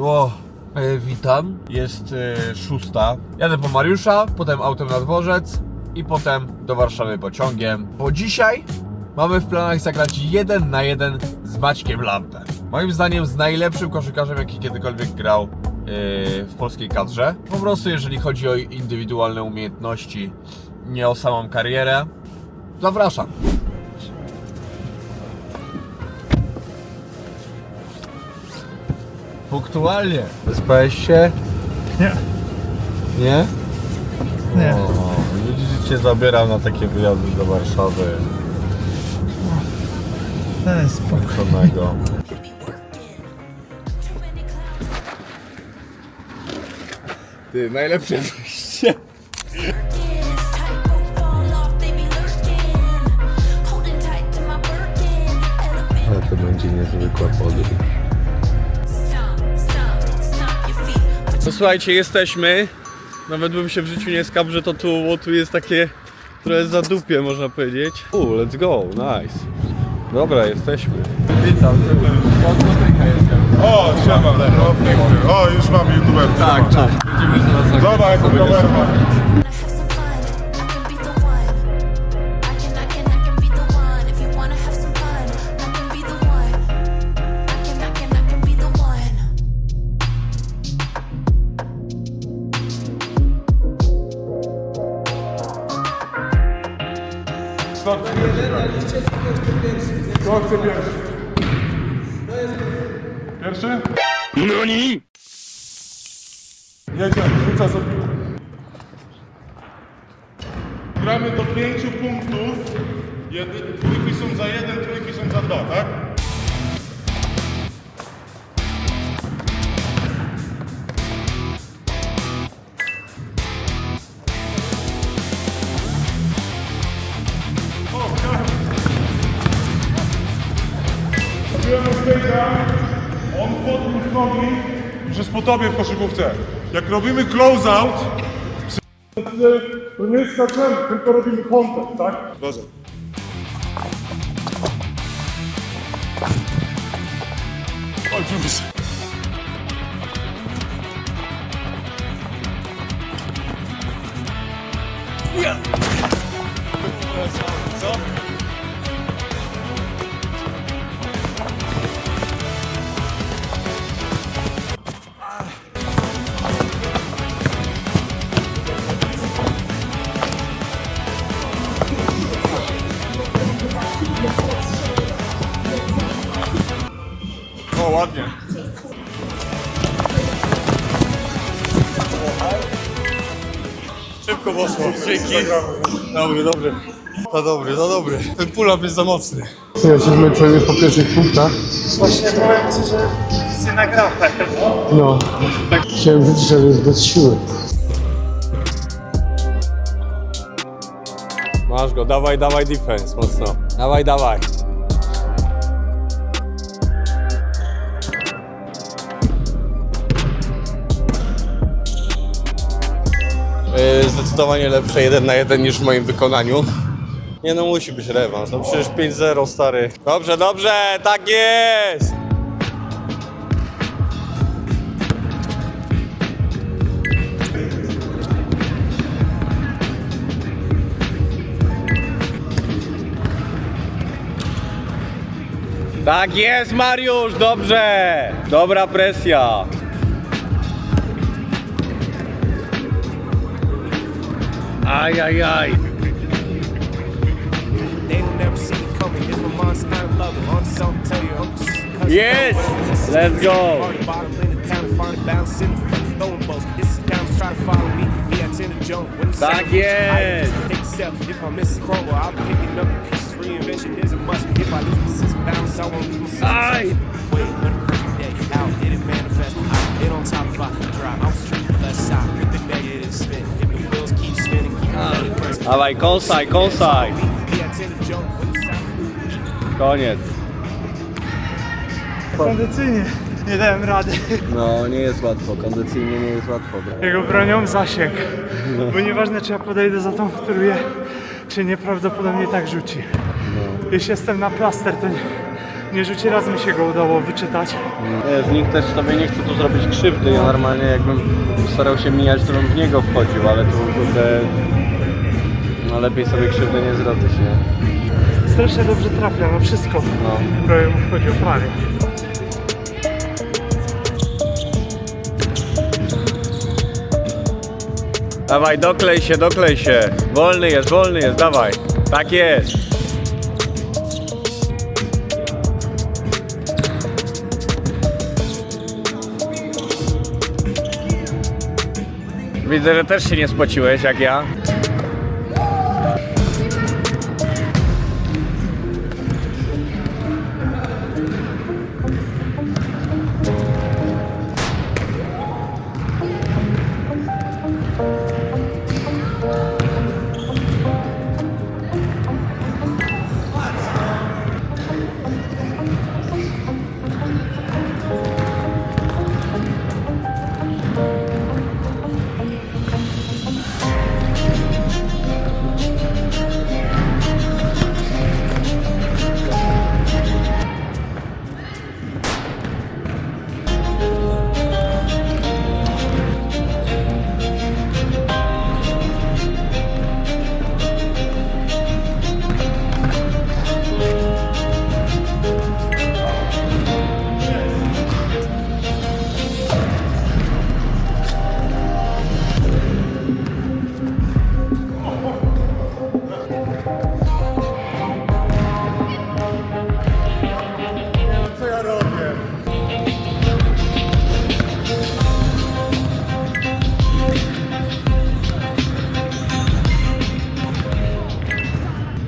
O, e, witam. Jest e, szósta. Jadę po Mariusza, potem autem na dworzec i potem do Warszawy pociągiem. Bo dzisiaj mamy w planach zagrać jeden na jeden z Maćkiem Lampem. Moim zdaniem z najlepszym koszykarzem, jaki kiedykolwiek grał e, w polskiej kadrze. Po prostu jeżeli chodzi o indywidualne umiejętności, nie o samą karierę. Zapraszam. Punktualnie. Wyspałeś się? Nie. Nie? Nie. O, widzisz, cię zabieram na takie wyjazdy do Warszawy. Daj spokój. Ty, najlepsze wyjście. Ale to będzie niezwykła podróż. No słuchajcie, jesteśmy. Nawet bym się w życiu nie skapł, że to tu, bo tu jest takie trochę za dupie, można powiedzieć. U, let's go, nice. Dobra, jesteśmy. Witam. O, siema, no pięknie. O, już mam youtuber. Tak, tak. Zobacz, jak youtuber Kto chce pierwszy? Pierwszy? No nie! Jedziemy, rzuca sobie. Gramy do pięciu punktów. Jedy, trójki są za jeden, trójki są za dwa, tak? Już jest po tobie w koszykówce. Jak robimy close out, to nie skaczemy, tylko robimy kontakt, tak? Dobrze. Chodź już. Ładnie. Szybko poszło, dzięki. Dobry, dobry. No dobry, no dobry. Ten pull-up jest za mocny. Ja się zmęczyłem po pierwszych punktach. Właśnie powiem ci, że się nagrałem. No, chciałem rzucić, ale już bez siły. Masz go, dawaj, dawaj defense, mocno. Dawaj, dawaj. Zdecydowanie lepsze 1 na 1 niż w moim wykonaniu. Nie no, musi być rewans. No przecież 5-0 stary. Dobrze, dobrze, tak jest! Tak jest, Mariusz, dobrze! Dobra presja. Ay, ay, ay. Yes! Let's go. Back yes. If I miss a crumble, I'm picking up the pieces. Reinvention is a must. If I lose my six pounds, I won't lose my six Aye. Wait, but the day out, it manifest. I get on top of I drive. I'm straight. Dawaj, kąsaj, kąsaj. Koniec. Kondycyjnie nie dałem rady. No, nie jest łatwo, kondycyjnie nie jest łatwo. bro. Jego bronią zasięg. Bo nieważne czy ja podejdę za tą, który je, czy nieprawdopodobnie tak rzuci. Jeśli jestem na plaster, to nie, Nie rzuci raz mi się go udało wyczytać. Nie, z nikt też sobie nie chce tu zrobić krzywdy. Ja normalnie jakbym starał się mijać, to bym w niego wchodził, ale tu kurde... No lepiej sobie krzywdy nie zrobić, nie? Strasznie dobrze trafia na wszystko. No. Prawie mu wchodził prawie. Dawaj, doklej się, doklej się. Wolny jest, wolny jest, dawaj. Tak jest. Widzę, że też się nie spociłeś jak ja.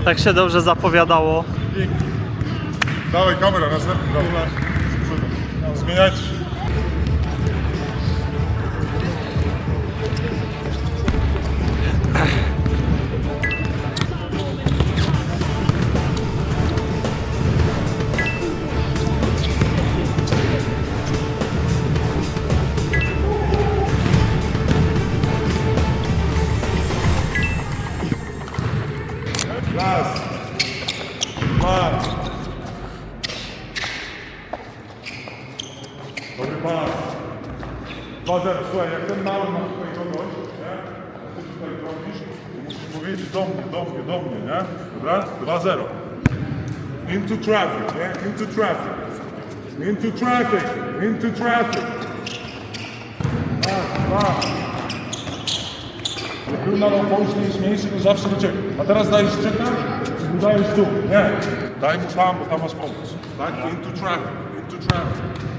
Tak się dobrze zapowiadało. Dawaj kamera, następny. Zmieniajcie się. Dobry pas. 2-0. Słuchaj, jak ten mały ma tutaj kogoś, nie? A ty tutaj to musisz powiedzieć do mnie, do mnie, do mnie, nie? Dobra? 2-0. Into traffic, nie? Into traffic. Into traffic. Into traffic. Raz, dwa. Jak był na low jest mniejszy, to zawsze ucieka. A teraz dajesz czeka i mu dajesz tu. Nie. Daj mu tam, bo tam masz pomóc. Tak? Into traffic. Into traffic.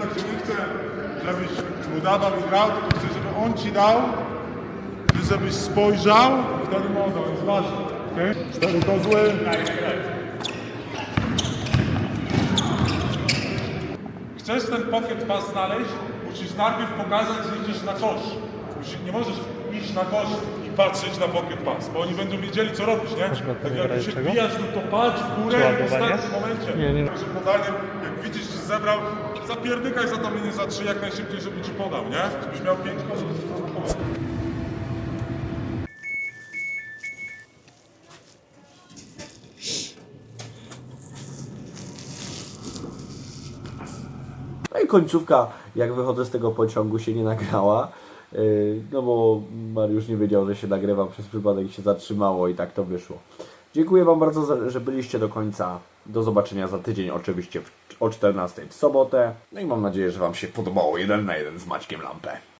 Także nie chcę, żebyś mu dawał i grał, tylko chcę, żeby on ci dał, żebyś spojrzał, wtedy mu oddał, jest ważne. Okay? Cztery kozły. Chcesz ten pocket pass znaleźć, musisz najpierw pokazać, że idziesz na kosz. Nie możesz iść na kosz i patrzeć na pocket pass, bo oni będą wiedzieli, co robisz, nie? Tak jak się wbijasz, no to patrz w górę i w ostatnim momencie. Nie, nie. Że podaniem, jak widzisz, że zebrał, zapierdykaj za to linię za trzy jak najszybciej, żeby ci podał, nie? Żebyś miał pięć kosów. No i końcówka, jak wychodzę z tego pociągu, się nie nagrała. Yy, No bo Mariusz nie wiedział, że się nagrywa, przez przypadek się zatrzymało i tak to wyszło. Dziękuję Wam bardzo, że byliście do końca. Do zobaczenia za tydzień, oczywiście w- o 14 w sobotę. No i mam nadzieję, że Wam się podobało jeden na jeden z Maćkiem Lampę.